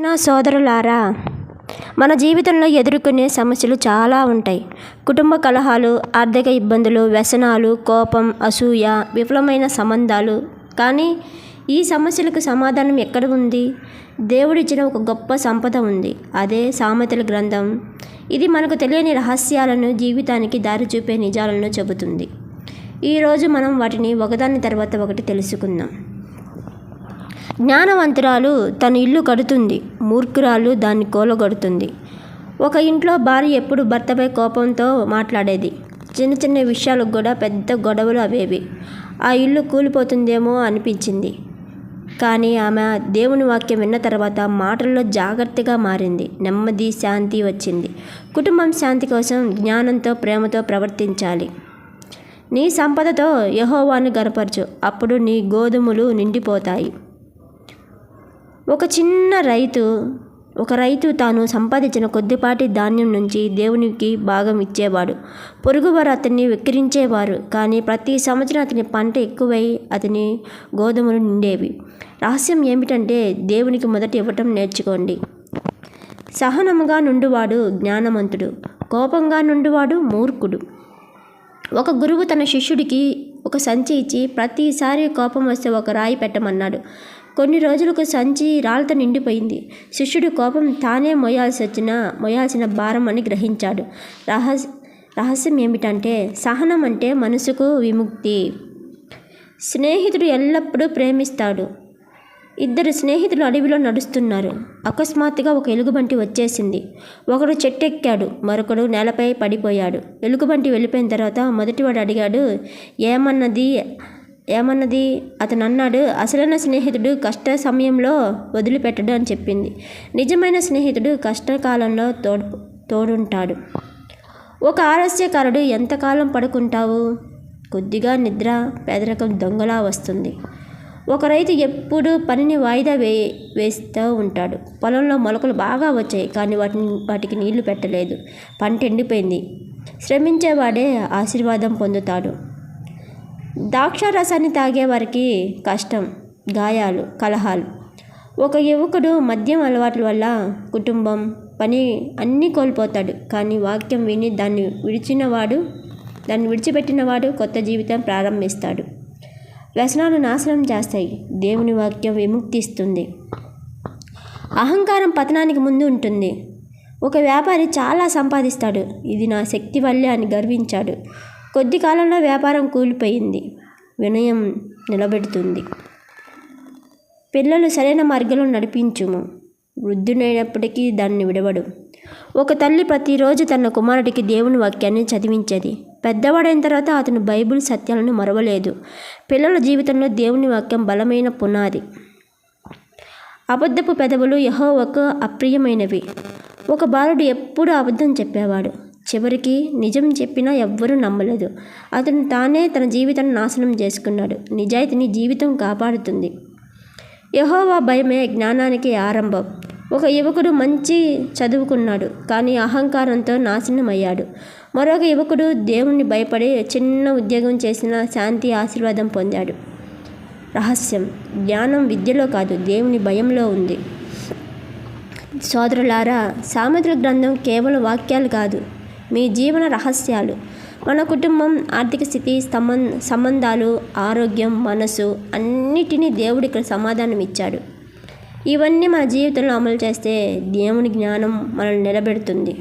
నా సోదరులారా మన జీవితంలో ఎదుర్కొనే సమస్యలు చాలా ఉంటాయి. కుటుంబ కలహాలు ఆర్థిక ఇబ్బందులు వ్యసనాలు కోపం అసూయ విఫలమైన సంబంధాలు. కానీ ఈ సమస్యలకు సమాధానం ఎక్కడ ఉంది? దేవుడిచ్చిన ఒక గొప్ప సంపద ఉంది. అదే సామెతల గ్రంథం. ఇది మనకు తెలియని రహస్యాలను జీవితానికి దారి చూపే నిజాలను చెబుతుంది. ఈరోజు మనం వాటిని ఒకదాని తర్వాత ఒకటి తెలుసుకుందాం. జ్ఞానవంతురాలు తన ఇల్లు కడుతుంది. మూర్ఖురాలు దాన్ని కూలగొడుతుంది. ఒక ఇంట్లో భార్య ఎప్పుడు భర్తపై కోపంతో మాట్లాడేది. చిన్న చిన్న విషయాలకు కూడా పెద్ద గొడవలు అవేవి. ఆ ఇల్లు కూలిపోతుందేమో అనిపించింది. కానీ ఆమె దేవుని వాక్యం విన్న తర్వాత మాటల్లో జాగ్రత్తగా మారింది. నెమ్మది శాంతి వచ్చింది. కుటుంబం శాంతి కోసం జ్ఞానంతో ప్రేమతో ప్రవర్తించాలి. నీ సంపదతో యహోవాను గనపరచు. అప్పుడు నీ గోధుమలు నిండిపోతాయి. ఒక చిన్న రైతు ఒక రైతు తాను సంపాదించిన కొద్దిపాటి ధాన్యం నుంచి దేవునికి భాగం ఇచ్చేవాడు. పొరుగువారు అతన్ని వెక్కిరించేవారు కానీ ప్రతి సంవత్సరం అతని పంట ఎక్కువై అతని గోధుమలు నిండేవి. రహస్యం ఏమిటంటే దేవునికి మొదట ఇవ్వటం నేర్చుకోండి. సహనముగా నుండివాడు జ్ఞానవంతుడు కోపంగా నుండివాడు మూర్ఖుడు. ఒక గురువు తన శిష్యుడికి ఒక సంచి ఇచ్చి ప్రతిసారి కోపం వస్తే ఒక రాయి పెట్టమన్నాడు. కొన్ని రోజులకు సంచి రాళ్ళతో నిండిపోయింది. శిష్యుడి కోపం తానే మొయ్యాల్సి వచ్చిన మొయ్యాల్సిన భారం అని గ్రహించాడు. రహస్ రహస్యం ఏమిటంటే సహనం అంటే మనసుకు విముక్తి. స్నేహితుడు ఎల్లప్పుడూ ప్రేమిస్తాడు. ఇద్దరు స్నేహితులు అడవిలో నడుస్తున్నారు. అకస్మాత్తుగా ఒక ఎలుగుబంటి వచ్చేసింది. ఒకడు చెట్టెక్కాడు మరొకడు నేలపై పడిపోయాడు. ఎలుగుబంటి వెళ్ళిపోయిన తర్వాత మొదటివాడు అడిగాడు ఏమన్నది? ఏమన్నది? అతను అన్నాడు అసలైన స్నేహితుడు కష్ట సమయంలో వదిలిపెట్టడు అని చెప్పింది. నిజమైన స్నేహితుడు కష్టకాలంలో తోడు తోడుంటాడు. ఒక ఆలస్యకారుడు ఎంతకాలం పడుకుంటావు? కొద్దిగా నిద్ర పేదరికం దొంగలా వస్తుంది. ఒక రైతు ఎప్పుడు పనిని వాయిదా వే వేస్తూ ఉంటాడు. పొలంలో మొలకలు బాగా వచ్చాయి కానీ వాటిని వాటికి నీళ్ళు పెట్టలేదు. పంట ఎండిపోయింది. శ్రమించేవాడే ఆశీర్వాదం పొందుతాడు. ద్రాక్షారసాన్ని తాగేవారికి కష్టం గాయాలు కలహాలు. ఒక యువకుడు మద్యం అలవాట్ల వల్ల కుటుంబం పని అన్నీ కోల్పోతాడు. కానీ వాక్యం విని దాన్ని విడిచినవాడు దాన్ని విడిచిపెట్టినవాడు కొత్త జీవితం ప్రారంభిస్తాడు. వ్యసనాలు నాశనం చేస్తాయి. దేవుని వాక్యం విముక్తిస్తుంది. అహంకారం పతనానికి ముందు ఉంటుంది. ఒక వ్యాపారి చాలా సంపాదిస్తాడు. ఇది నా శక్తి వల్లే అని గర్వించాడు. కొద్ది కాలంలో వ్యాపారం కూలిపోయింది. వినయం నిలబెడుతుంది. పిల్లలు సరైన మార్గంలో నడిపించుము. వృద్ధుడైనప్పటికీ దాన్ని విడవడు. ఒక తల్లి ప్రతిరోజు తన కుమారుడికి దేవుని వాక్యాన్ని చదివించేది. పెద్దవాడైన తర్వాత అతను బైబిల్ సత్యాలను మరవలేదు. పిల్లల జీవితంలో దేవుని వాక్యం బలమైన పునాది. అబద్ధపు పెదవులు యహోవకు అప్రియమైనవి. ఒక బాలుడు ఎప్పుడూ అబద్ధం చెప్పేవాడు. చివరికి నిజం చెప్పినా ఎవ్వరూ నమ్మలేదు. అతను తానే తన జీవితాన్ని నాశనం చేసుకున్నాడు. నిజాయితీని జీవితం కాపాడుతుంది. యహోవా భయమే జ్ఞానానికి ఆరంభం. ఒక యువకుడు మంచి చదువుకున్నాడు కానీ అహంకారంతో నాశనం అయ్యాడు మరొక యువకుడు దేవుణ్ణి భయపడి చిన్న ఉద్యోగం చేసిన శాంతి ఆశీర్వాదం పొందాడు. రహస్యం. జ్ఞానం విద్యలో కాదు దేవుని భయంలో ఉంది. సోదరులారా సామెతల గ్రంథం కేవలం వాక్యాలు కాదు మీ జీవన రహస్యాలు. మన కుటుంబం ఆర్థిక స్థితి సంబం సంబంధాలు ఆరోగ్యం మనసు అన్నిటినీ దేవుడు ఇక్కడ సమాధానం ఇచ్చాడు. ఇవన్నీ మన జీవితంలో అమలు చేస్తే దేవుని జ్ఞానం మనల్ని నిలబెడుతుంది.